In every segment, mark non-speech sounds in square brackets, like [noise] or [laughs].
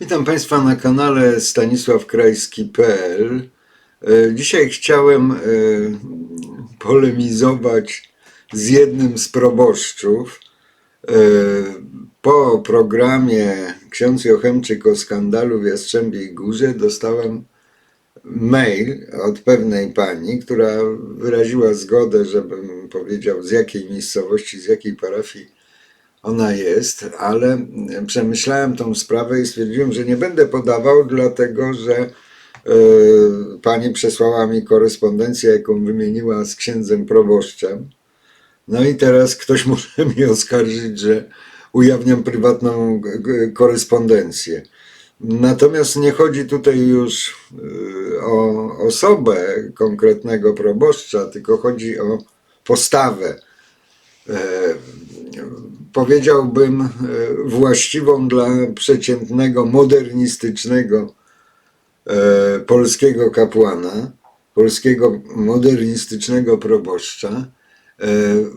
Witam Państwa na kanale stanisławkrajski.pl. E, Dzisiaj chciałem e, polemizować z jednym z proboszczów. E, Po programie Ksiądz Jochemczyk o skandalu w Jastrzębiej Górze dostałem mail od pewnej pani, która wyraziła zgodę, żebym powiedział z jakiej miejscowości, z jakiej parafii ona jest, ale przemyślałem tą sprawę i stwierdziłem, że nie będę podawał, dlatego że e, pani przesłała mi korespondencję, jaką wymieniła z księdzem proboszczem. No i teraz ktoś [laughs] może mi oskarżyć, że ujawniam prywatną korespondencję. Natomiast nie chodzi tutaj już y, o osobę konkretnego proboszcza, tylko chodzi o postawę e, powiedziałbym, e, właściwą dla przeciętnego, modernistycznego e, polskiego kapłana, polskiego modernistycznego proboszcza. E,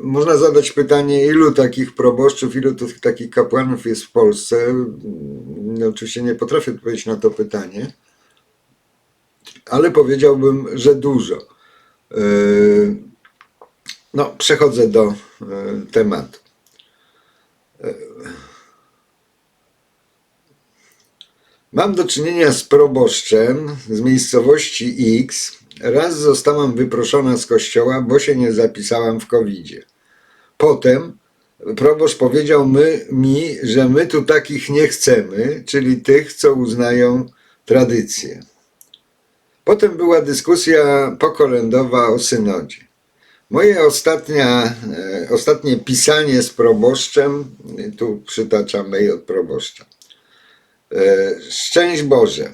Można zadać pytanie, ilu takich proboszczów, ilu takich kapłanów jest w Polsce. No, oczywiście nie potrafię odpowiedzieć na to pytanie, ale powiedziałbym, że dużo. No, przechodzę do tematu. Mam do czynienia z proboszczem z miejscowości X. Raz zostałam wyproszona z kościoła, bo się nie zapisałam w COVID-zie. Potem proboszcz powiedział my, mi, że my tu takich nie chcemy, czyli tych, co uznają tradycję. Potem była dyskusja pokolędowa o synodzie. Moje ostatnia, e, ostatnie pisanie z proboszczem, tu przytaczam mail od proboszcza. E, Szczęść Boże,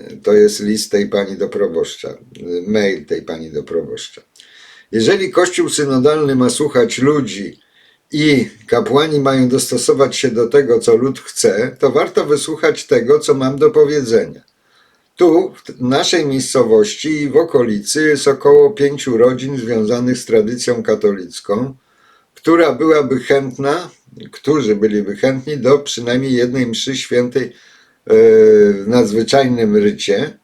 E, to jest list tej pani do proboszcza, e, mail tej pani do proboszcza. Jeżeli Kościół synodalny ma słuchać ludzi i kapłani mają dostosować się do tego, co lud chce, to warto wysłuchać tego, co mam do powiedzenia. Tu, w naszej miejscowości i w okolicy jest około pięciu rodzin związanych z tradycją katolicką, która byłaby chętna, którzy byliby chętni do przynajmniej jednej mszy świętej e, w nadzwyczajnym rycie,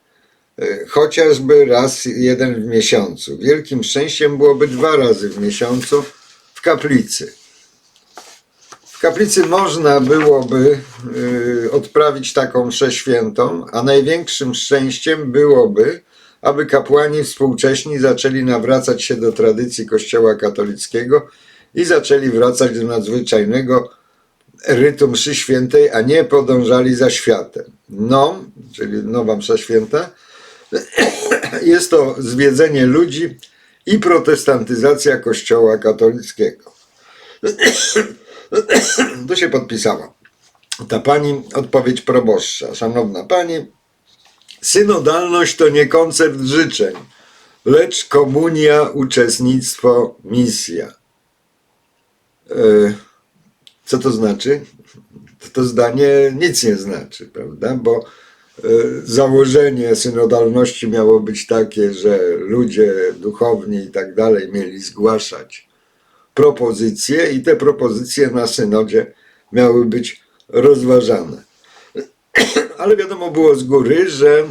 e, chociażby raz jeden w miesiącu. Wielkim szczęściem byłoby dwa razy w miesiącu w kaplicy. Kaplicy można byłoby y, odprawić taką mszę świętą, a największym szczęściem byłoby, aby kapłani współcześni zaczęli nawracać się do tradycji Kościoła katolickiego i zaczęli wracać do nadzwyczajnego rytu mszy świętej, a nie podążali za światem. No, czyli nowa msza święta, [clears throat] jest to zwiedzenie ludzi i protestantyzacja Kościoła katolickiego. [clears throat] [coughs] Tu się podpisała. Ta pani, odpowiedź proboszcza. Szanowna pani, synodalność to nie koncert życzeń, lecz komunia, uczestnictwo, misja. E, Co to znaczy? To, to zdanie nic nie znaczy, prawda? Bo e, założenie synodalności miało być takie, że ludzie duchowni i tak dalej mieli zgłaszać propozycje i te propozycje na synodzie miały być rozważane. [clears throat] Ale wiadomo było z góry, że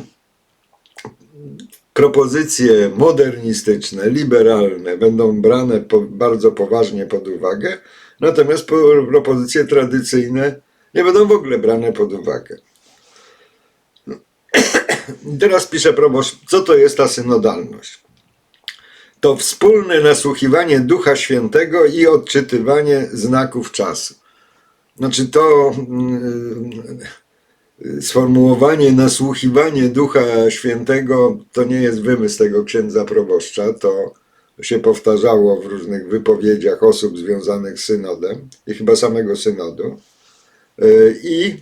propozycje modernistyczne, liberalne będą brane po, bardzo poważnie pod uwagę, natomiast po- propozycje tradycyjne nie będą w ogóle brane pod uwagę. [clears throat] Teraz pisze proboszcz, co to jest ta synodalność? To wspólne nasłuchiwanie Ducha Świętego i odczytywanie znaków czasu. Znaczy to mm, sformułowanie nasłuchiwanie Ducha Świętego to nie jest wymysł tego księdza proboszcza, to się powtarzało w różnych wypowiedziach osób związanych z synodem i chyba samego synodu. Yy, I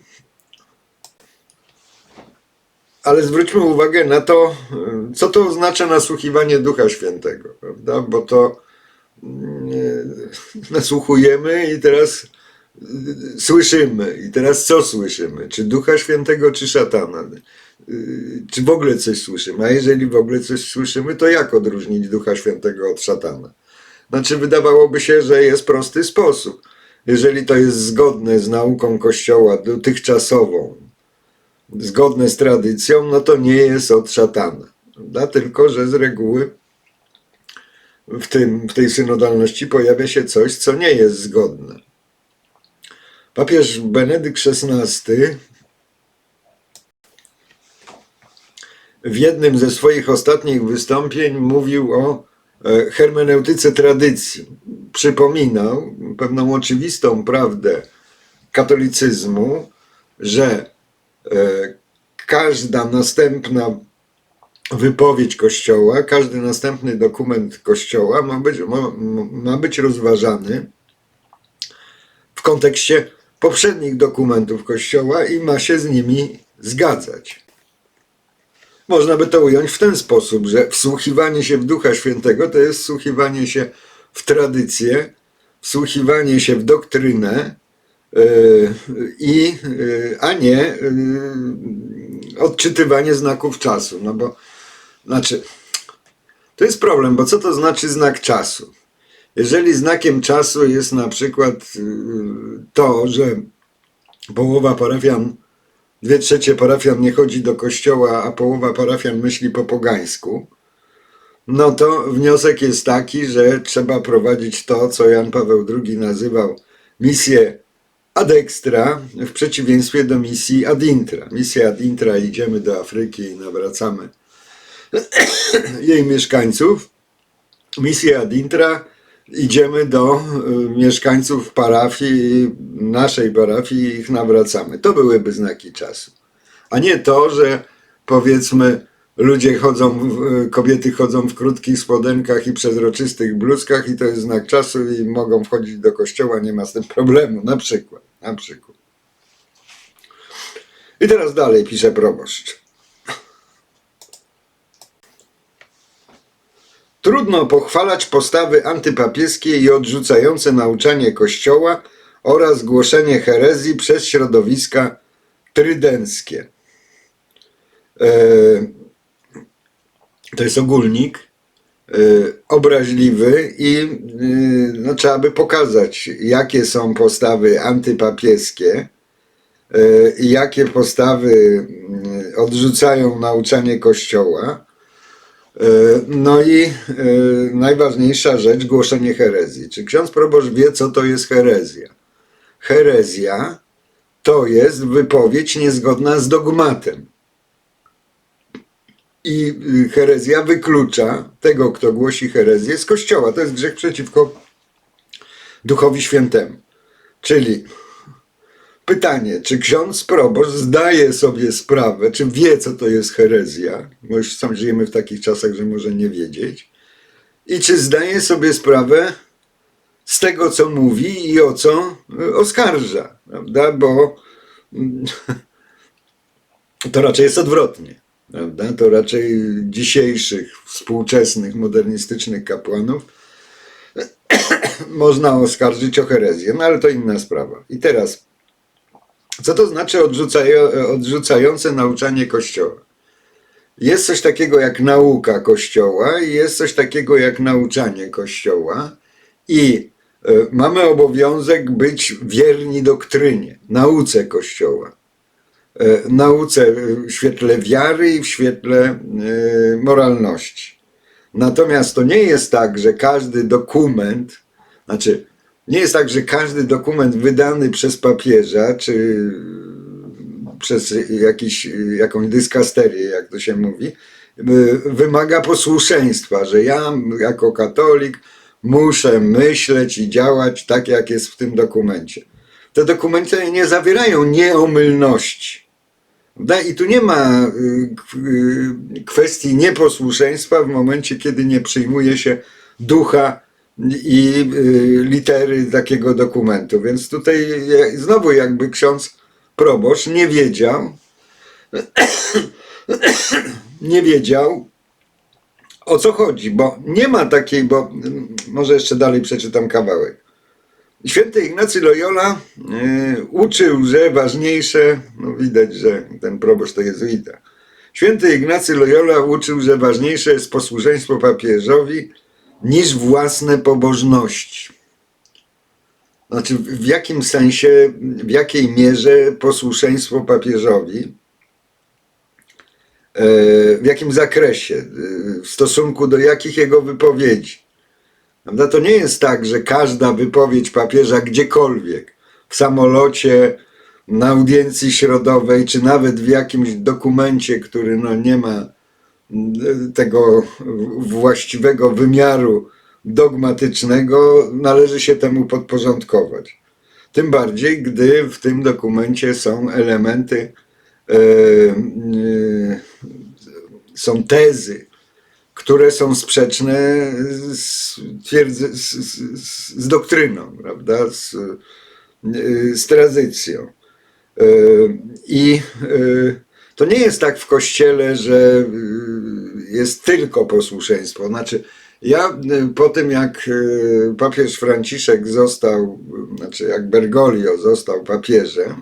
ale zwróćmy uwagę na to, y, co to oznacza nasłuchiwanie Ducha Świętego, prawda? Bo to mm, [laughs] nasłuchujemy i teraz y, słyszymy. I teraz co słyszymy? Czy Ducha Świętego, czy szatana? Y, Czy w ogóle coś słyszymy? A jeżeli w ogóle coś słyszymy, to jak odróżnić Ducha Świętego od szatana? Znaczy, wydawałoby się, że jest prosty sposób. Jeżeli to jest zgodne z nauką Kościoła dotychczasową, zgodne z tradycją, no to nie jest od szatana. Prawda? Tylko, że z reguły w, tym, w tej synodalności pojawia się coś, co nie jest zgodne. Papież Benedykt XVI w jednym ze swoich ostatnich wystąpień mówił o e, hermeneutyce tradycji. Przypominał pewną oczywistą prawdę katolicyzmu, że każda następna wypowiedź Kościoła, każdy następny dokument Kościoła ma być, ma, ma być rozważany w kontekście poprzednich dokumentów Kościoła i ma się z nimi zgadzać. Można by to ująć w ten sposób, że wsłuchiwanie się w Ducha Świętego to jest wsłuchiwanie się w tradycję, wsłuchiwanie się w doktrynę, i, yy, a nie yy, odczytywanie znaków czasu. No bo znaczy, to jest problem, bo co to znaczy znak czasu? Jeżeli znakiem czasu jest na przykład to, że połowa parafian, dwie trzecie parafian nie chodzi do kościoła, a połowa parafian myśli po pogańsku, no to wniosek jest taki, że trzeba prowadzić to, co Jan Paweł II nazywał misję ad extra, w przeciwieństwie do misji ad intra. Misja ad intra idziemy do Afryki i nawracamy [clears throat] jej mieszkańców. Misja ad intra idziemy do y, mieszkańców parafii, naszej parafii i ich nawracamy. To byłyby znaki czasu. A nie to, że powiedzmy ludzie chodzą, w- kobiety chodzą w krótkich spodenkach i przezroczystych bluzkach i to jest znak czasu i mogą wchodzić do kościoła, nie ma z tym problemu, na przykład, na przykład. I teraz dalej pisze proboszcz. Trudno pochwalać postawy antypapieskie i odrzucające nauczanie Kościoła oraz głoszenie herezji przez środowiska trydenckie. E, to jest ogólnik obraźliwy i e, no, trzeba by pokazać, jakie są postawy antypapieskie e, i jakie postawy odrzucają nauczanie Kościoła. No i najważniejsza rzecz, głoszenie herezji. Czy ksiądz proboszcz wie, co to jest herezja? Herezja to jest wypowiedź niezgodna z dogmatem. I y, herezja wyklucza tego, kto głosi herezję z kościoła. To jest grzech przeciwko Duchowi Świętemu. Czyli pytanie, czy ksiądz proboszcz zdaje sobie sprawę, czy wie, co to jest herezja, bo już sam żyjemy w takich czasach, że może nie wiedzieć, i czy zdaje sobie sprawę z tego, co mówi i o co y, oskarża, prawda? Bo mm, [laughs] to raczej jest odwrotnie. Prawda? To raczej dzisiejszych, współczesnych, modernistycznych kapłanów [clears throat] można oskarżyć o herezję, no ale to inna sprawa. I teraz, co to znaczy odrzucają, odrzucające nauczanie Kościoła? Jest coś takiego jak nauka Kościoła i jest coś takiego jak nauczanie Kościoła i e, mamy obowiązek być wierni doktrynie, nauce Kościoła. E, Nauce w świetle wiary i w świetle e, moralności. Natomiast to nie jest tak, że każdy dokument, znaczy nie jest tak, że każdy dokument wydany przez papieża, czy przez jakiś, jakąś dyskasterię, jak to się mówi, y, wymaga posłuszeństwa, że ja jako katolik muszę myśleć i działać tak, jak jest w tym dokumencie. Te dokumenty nie zawierają nieomylności. Prawda? I tu nie ma y, y, kwestii nieposłuszeństwa w momencie, kiedy nie przyjmuje się ducha i y, litery takiego dokumentu. Więc tutaj znowu jakby ksiądz proboszcz nie wiedział, [coughs] nie wiedział o co chodzi, bo nie ma takiej, bo mm, może jeszcze dalej przeczytam kawałek. Święty Ignacy Loyola y, uczył, że ważniejsze, no widać, że ten proboszcz to jezuita. Święty Ignacy Loyola uczył, że ważniejsze jest posłuszeństwo papieżowi niż własne pobożności. Znaczy, w jakim sensie, w jakiej mierze posłuszeństwo papieżowi w jakim zakresie, e, w stosunku do jakich jego wypowiedzi. Prawda? To nie jest tak, że każda wypowiedź papieża gdziekolwiek, w samolocie, na audiencji środowej, czy nawet w jakimś dokumencie, który no nie ma tego właściwego wymiaru dogmatycznego, należy się temu podporządkować. Tym bardziej, gdy w tym dokumencie są elementy, e, e, są tezy, które są sprzeczne z, twierdzy, z, z, z doktryną, prawda? Z, z tradycją. E, I e, to nie jest tak w kościele, że jest tylko posłuszeństwo. Znaczy, ja po tym, jak papież Franciszek został, znaczy jak Bergoglio został papieżem,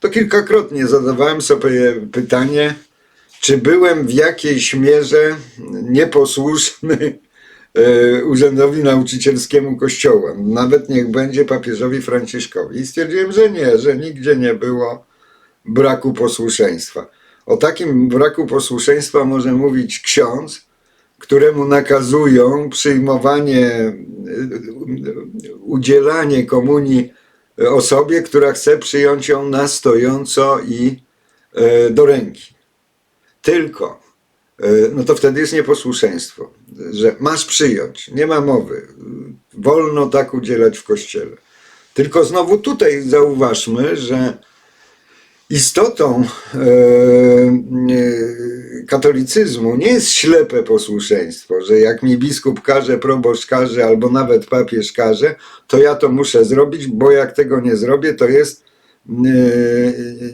to kilkakrotnie zadawałem sobie pytanie, czy byłem w jakiejś mierze nieposłuszny e, urzędowi nauczycielskiemu kościoła, nawet niech będzie papieżowi Franciszkowi. I stwierdziłem, że nie, że nigdzie nie było braku posłuszeństwa. O takim braku posłuszeństwa może mówić ksiądz, któremu nakazują przyjmowanie, e, udzielanie komunii osobie, która chce przyjąć ją na stojąco i e, do ręki. Tylko, e, no to wtedy jest nieposłuszeństwo, że masz przyjąć, nie ma mowy, wolno tak udzielać w kościele. Tylko znowu tutaj zauważmy, że istotą e, e, katolicyzmu nie jest ślepe posłuszeństwo, że jak mi biskup każe, proboszcz każe, albo nawet papież każe, to ja to muszę zrobić, bo jak tego nie zrobię, to jest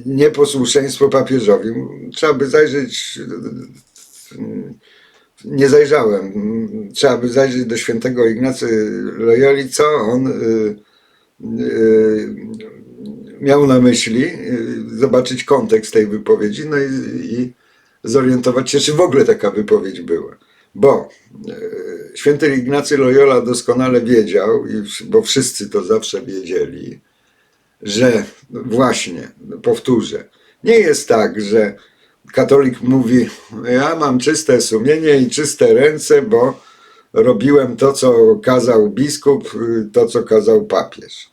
nieposłuszeństwo papieżowi. Trzeba by zajrzeć, nie zajrzałem, trzeba by zajrzeć do świętego Ignacy Loyoli, co on miał na myśli, zobaczyć kontekst tej wypowiedzi, no i, i zorientować się, czy w ogóle taka wypowiedź była. Bo e, święty Ignacy Loyola doskonale wiedział, bo wszyscy to zawsze wiedzieli, że właśnie, powtórzę, nie jest tak, że katolik mówi, ja mam czyste sumienie i czyste ręce, bo robiłem to, co kazał biskup, to, co kazał papież.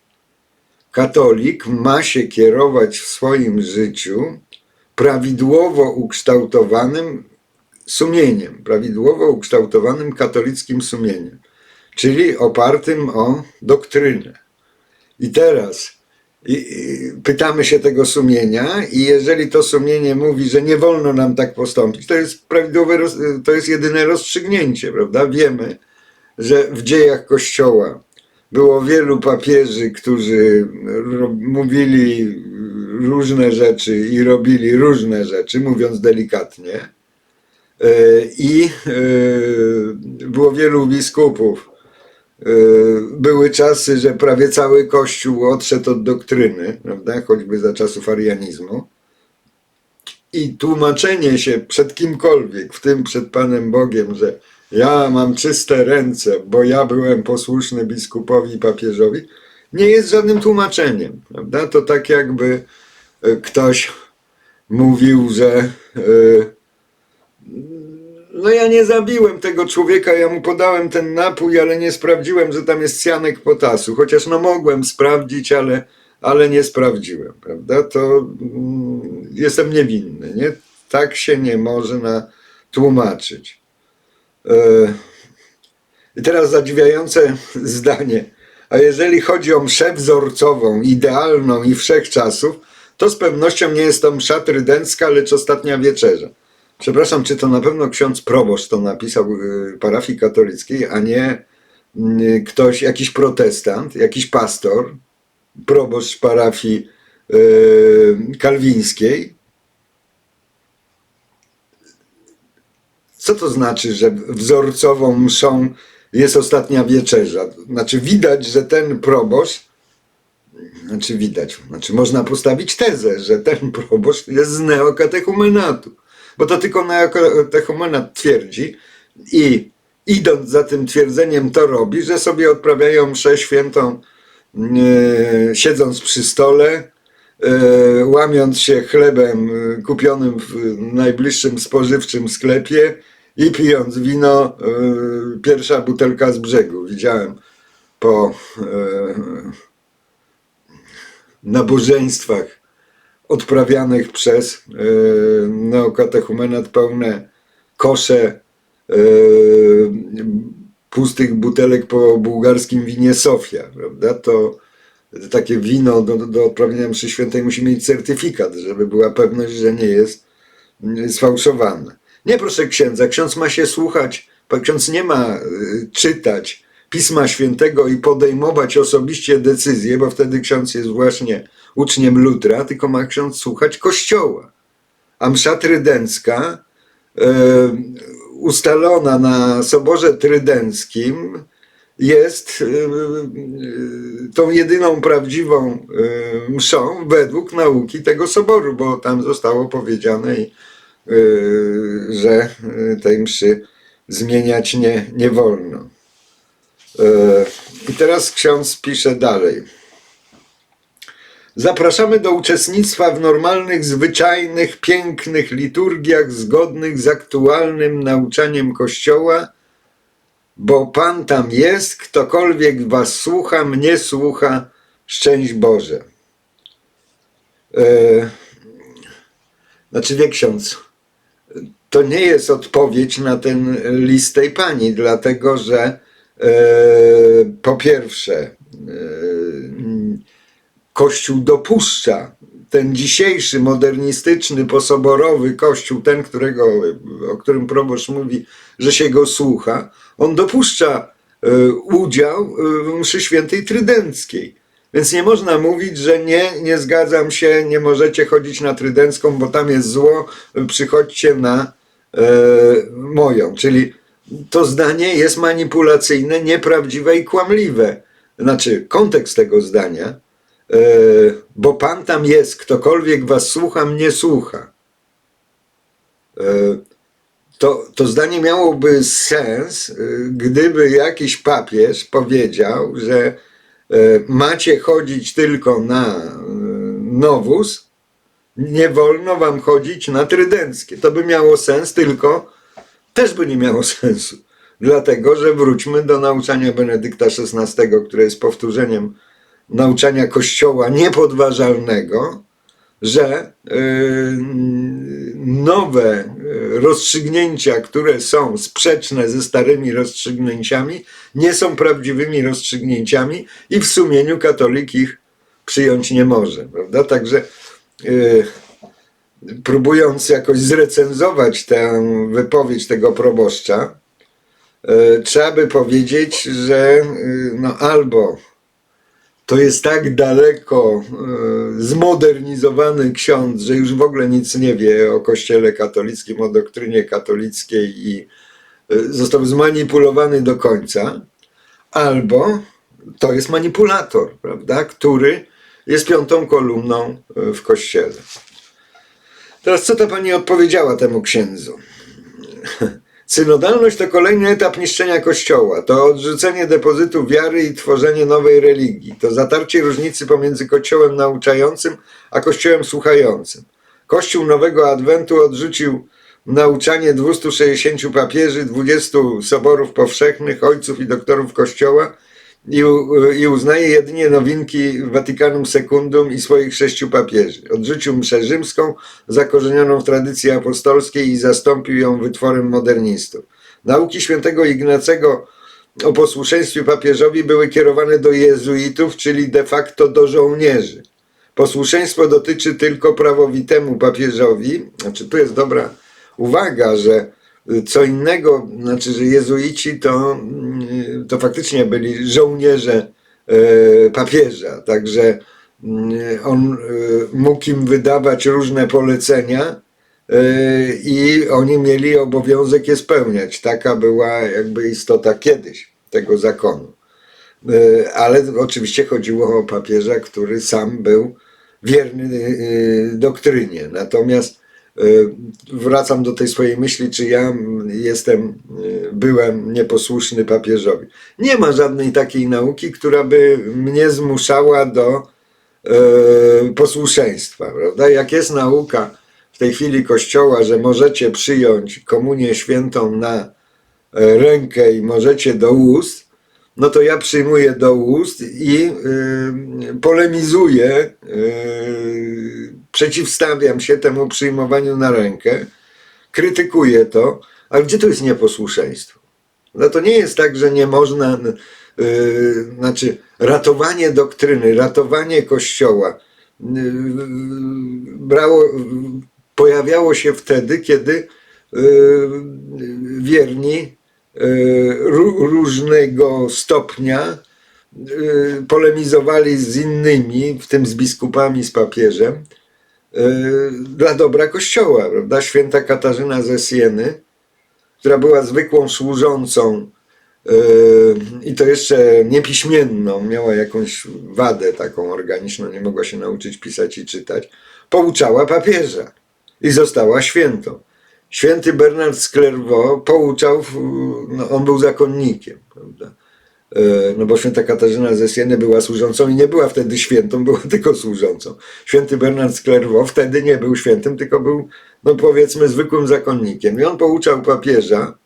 Katolik ma się kierować w swoim życiu prawidłowo ukształtowanym sumieniem, prawidłowo ukształtowanym katolickim sumieniem, czyli opartym o doktrynę. I teraz pytamy się tego sumienia, i jeżeli to sumienie mówi, że nie wolno nam tak postąpić, to jest prawidłowe, to jest jedyne rozstrzygnięcie, prawda? Wiemy, że w dziejach Kościoła było wielu papieży, którzy mówili różne rzeczy i robili różne rzeczy, mówiąc delikatnie. E, I e, było wielu biskupów. E, Były czasy, że prawie cały Kościół odszedł od doktryny, prawda? choćby za czasów arianizmu. I tłumaczenie się przed kimkolwiek, w tym przed Panem Bogiem, że ja mam czyste ręce, bo ja byłem posłuszny biskupowi i papieżowi, nie jest żadnym tłumaczeniem. Prawda? To tak jakby e, ktoś mówił, że e, no ja nie zabiłem tego człowieka, ja mu podałem ten napój, ale nie sprawdziłem, że tam jest cjanek potasu. Chociaż no mogłem sprawdzić, ale, ale nie sprawdziłem, prawda? To mm, jestem niewinny, nie? Tak się nie można tłumaczyć. E, I teraz zadziwiające [laughs] zdanie. A jeżeli chodzi o mszę wzorcową, idealną i wszechczasów, to z pewnością nie jest to msza trydencka, lecz ostatnia wieczerza. Przepraszam, czy to na pewno ksiądz proboszcz to napisał y, parafii katolickiej, a nie y, ktoś, jakiś protestant, jakiś pastor, proboszcz parafii y, kalwińskiej? Co to znaczy, że wzorcową mszą jest ostatnia wieczerza? Znaczy widać, że ten proboszcz, znaczy widać, znaczy można postawić tezę, że ten proboszcz jest z neokatechumenatu, bo to tylko neokatechumenat twierdzi i idąc za tym twierdzeniem to robi, że sobie odprawiają mszę świętą yy, siedząc przy stole, e, łamiąc się chlebem e, kupionym w najbliższym spożywczym sklepie i pijąc wino, e, pierwsza butelka z brzegu. Widziałem po e, nabożeństwach odprawianych przez e, neokatechumenat pełne kosze e, pustych butelek po bułgarskim winie Sofia, prawda? To takie wino do, do odprawienia mszy świętej musi mieć certyfikat, żeby była pewność, że nie jest sfałszowane. Nie proszę księdza, ksiądz ma się słuchać, ksiądz nie ma y, czytać Pisma Świętego i podejmować osobiście decyzje, bo wtedy ksiądz jest właśnie uczniem Lutra, tylko ma ksiądz słuchać Kościoła. A msza trydencka e, ustalona na Soborze Trydenckim jest e, tą jedyną prawdziwą e, mszą według nauki tego soboru, bo tam zostało powiedziane, e, że tej mszy zmieniać nie, nie wolno. I teraz ksiądz pisze dalej. Zapraszamy do uczestnictwa w normalnych, zwyczajnych, pięknych liturgiach zgodnych z aktualnym nauczaniem Kościoła, bo Pan tam jest, ktokolwiek Was słucha, mnie słucha, szczęść Boże. E, znaczy, wie ksiądz, to nie jest odpowiedź na ten list tej pani, dlatego że e, po pierwsze, e, Kościół dopuszcza ten dzisiejszy modernistyczny, posoborowy Kościół, ten, którego, o którym proboszcz mówi, że się go słucha, on dopuszcza e, udział w mszy świętej trydenckiej. Więc nie można mówić, że nie, nie zgadzam się, nie możecie chodzić na trydencką, bo tam jest zło, przychodźcie na e, moją. Czyli to zdanie jest manipulacyjne, nieprawdziwe i kłamliwe. Znaczy, kontekst tego zdania, e, bo Pan tam jest, ktokolwiek was słucha, mnie słucha. E, to, to zdanie miałoby sens, e, gdyby jakiś papież powiedział, że e, macie chodzić tylko na e, nowus, nie wolno wam chodzić na trydenckie. To by miało sens, tylko też by nie miało [laughs] sensu. Dlatego, że wróćmy do nauczania Benedykta XVI, które jest powtórzeniem nauczania Kościoła niepodważalnego, że yy, nowe yy, rozstrzygnięcia, które są sprzeczne ze starymi rozstrzygnięciami, nie są prawdziwymi rozstrzygnięciami i w sumieniu katolik ich przyjąć nie może. Prawda? Także yy, próbując jakoś zrecenzować tę wypowiedź tego proboszcza, trzeba by powiedzieć, że no albo to jest tak daleko e, zmodernizowany ksiądz, że już w ogóle nic nie wie o Kościele katolickim, o doktrynie katolickiej i e, został zmanipulowany do końca, albo to jest manipulator, prawda, który jest piątą kolumną e, w Kościele. Teraz co ta pani odpowiedziała temu księdzu? [laughs] Synodalność to kolejny etap niszczenia Kościoła, to odrzucenie depozytu wiary i tworzenie nowej religii, to zatarcie różnicy pomiędzy Kościołem nauczającym a Kościołem słuchającym. Kościół Nowego Adwentu odrzucił nauczanie 260 papieży, 20 soborów powszechnych, ojców i doktorów Kościoła i, i uznaje jedynie nowinki Watykanum Secundum i swoich sześciu papieży. Odrzucił mszę rzymską, zakorzenioną w tradycji apostolskiej i zastąpił ją wytworem modernistów. Nauki świętego Ignacego o posłuszeństwie papieżowi były kierowane do jezuitów, czyli de facto do żołnierzy. Posłuszeństwo dotyczy tylko prawowitemu papieżowi. Znaczy, tu jest dobra uwaga, że co innego, znaczy, że jezuici to, mm, to faktycznie byli żołnierze e, papieża, także mm, on e, mógł im wydawać różne polecenia e, i oni mieli obowiązek je spełniać. Taka była jakby istota kiedyś tego zakonu. E, ale oczywiście chodziło o papieża, który sam był wierny e, doktrynie. Natomiast wracam do tej swojej myśli, czy ja jestem, e, byłem nieposłuszny papieżowi. Nie ma żadnej takiej nauki, która by mnie zmuszała do e, posłuszeństwa, prawda? Jak jest nauka w tej chwili Kościoła, że możecie przyjąć komunię świętą na rękę i możecie do ust, no to ja przyjmuję do ust i y, polemizuję, y, przeciwstawiam się temu przyjmowaniu na rękę, krytykuję to, ale gdzie to jest nieposłuszeństwo? No to nie jest tak, że nie można, y, znaczy ratowanie doktryny, ratowanie kościoła y, brało, pojawiało się wtedy, kiedy y, wierni y, ró- różnego stopnia y, polemizowali z innymi, w tym z biskupami, z papieżem, dla dobra Kościoła. Prawda? Święta Katarzyna ze Sieny, która była zwykłą służącą yy, i to jeszcze niepiśmienną, miała jakąś wadę taką organiczną, nie mogła się nauczyć pisać i czytać, pouczała papieża i została świętą. Święty Bernard z Clairvaux pouczał, no, on był zakonnikiem, prawda? Yy, No bo święta Katarzyna ze Sieny była służącą i nie była wtedy świętą, była [laughs] tylko służącą. Święty Bernard z Clairvaux wtedy nie był świętym, tylko był, no powiedzmy, zwykłym zakonnikiem. I on pouczał papieża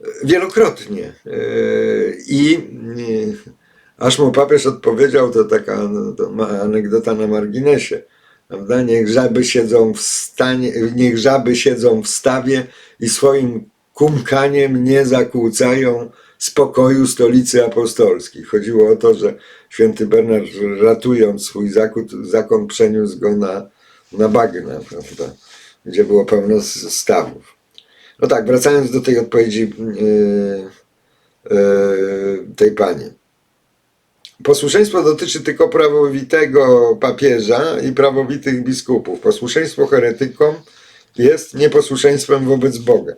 e, wielokrotnie. Yy, I aż mu papież odpowiedział, to taka no, anegdota na marginesie. Prawda? Niech żaby siedzą w stanie, niech żaby siedzą w stawie i swoim kumkaniem nie zakłócają spokoju stolicy apostolskiej. Chodziło o to, że święty Bernard ratując swój zakon, zakon przeniósł go na, na bagna, prawda? gdzie było pełno stawów. No tak, wracając do tej odpowiedzi yy, yy, tej pani. Posłuszeństwo dotyczy tylko prawowitego papieża i prawowitych biskupów. Posłuszeństwo heretykom jest nieposłuszeństwem wobec Boga.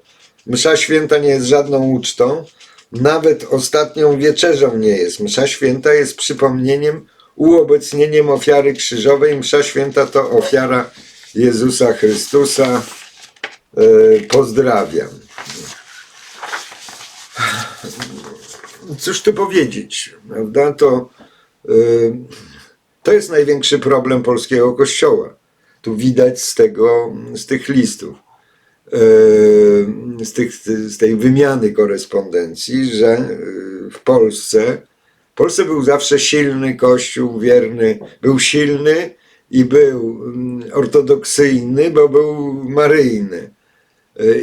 Msza święta nie jest żadną ucztą, nawet ostatnią wieczerzą nie jest. Msza święta jest przypomnieniem, uobecnieniem ofiary krzyżowej. Msza święta to ofiara Jezusa Chrystusa. E, Pozdrawiam. Cóż tu powiedzieć, prawda? To, y, to jest największy problem polskiego kościoła. Tu widać z tego, z tych listów, z, tych, z tej wymiany korespondencji, że y, w Polsce, w Polsce był zawsze silny kościół, wierny, był silny i był ortodoksyjny, bo był maryjny.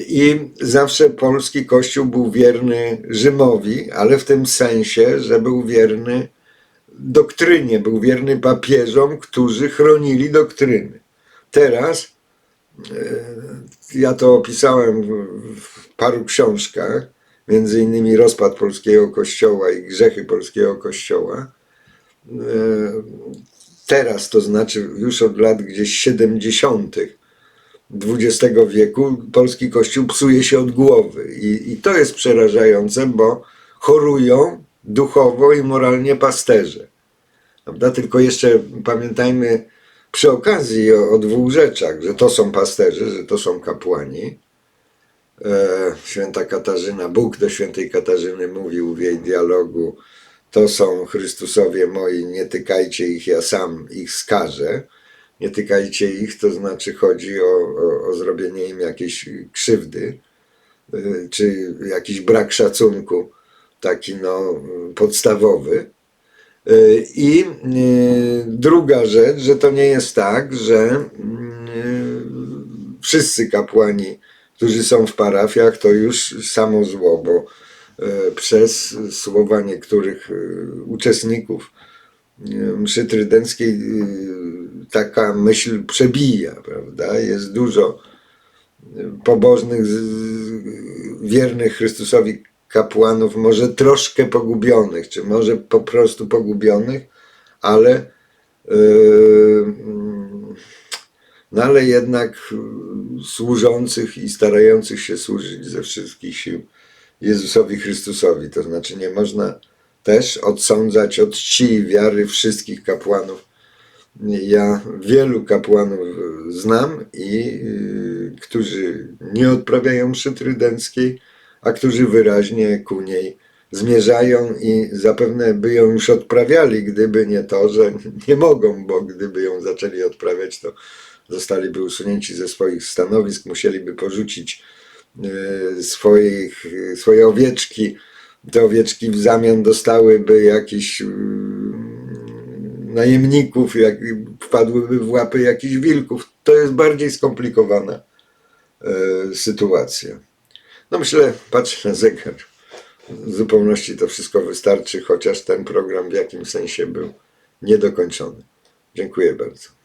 I zawsze polski kościół był wierny Rzymowi, ale w tym sensie, że był wierny doktrynie, był wierny papieżom, którzy chronili doktryny. Teraz, e, ja to opisałem w- w paru książkach, między innymi Rozpad polskiego kościoła i Grzechy polskiego kościoła. E, Teraz, to znaczy już od lat gdzieś 70 XX wieku polski kościół psuje się od głowy. I, I to jest przerażające, bo chorują duchowo i moralnie pasterze. Prawda? Tylko jeszcze pamiętajmy przy okazji o, o dwóch rzeczach, że to są pasterze, że to są kapłani. E, święta Katarzyna, Bóg do świętej Katarzyny mówił w jej dialogu, to są Chrystusowie moi, nie tykajcie ich, ja sam ich skażę nie tykajcie ich, to znaczy chodzi o, o, o zrobienie im jakiejś krzywdy, y, czy jakiś brak szacunku, taki no podstawowy. Y, I y, druga rzecz, że to nie jest tak, że y, wszyscy kapłani, którzy są w parafiach, to już samo zło, bo przez słowa niektórych uczestników mszy trydenckiej taka myśl przebija, prawda? Jest dużo pobożnych, wiernych Chrystusowi kapłanów, może troszkę pogubionych, czy może po prostu pogubionych, ale yy, no ale jednak służących i starających się służyć ze wszystkich sił Jezusowi Chrystusowi. To znaczy nie można też odsądzać od czci i wiary wszystkich kapłanów. Ja wielu kapłanów znam i y, którzy nie odprawiają mszy trydenckiej, a którzy wyraźnie ku niej zmierzają i zapewne by ją już odprawiali, gdyby nie to, że nie mogą, bo gdyby ją zaczęli odprawiać, to zostaliby usunięci ze swoich stanowisk, musieliby porzucić e, swoich, swoje owieczki. Te owieczki w zamian dostałyby jakiś mm, najemników, jak wpadłyby w łapy jakichś wilków. To jest bardziej skomplikowana e, sytuacja. No myślę, patrzę na zegar. W zupełności to wszystko wystarczy, chociaż ten program w jakimś sensie był niedokończony. Dziękuję bardzo.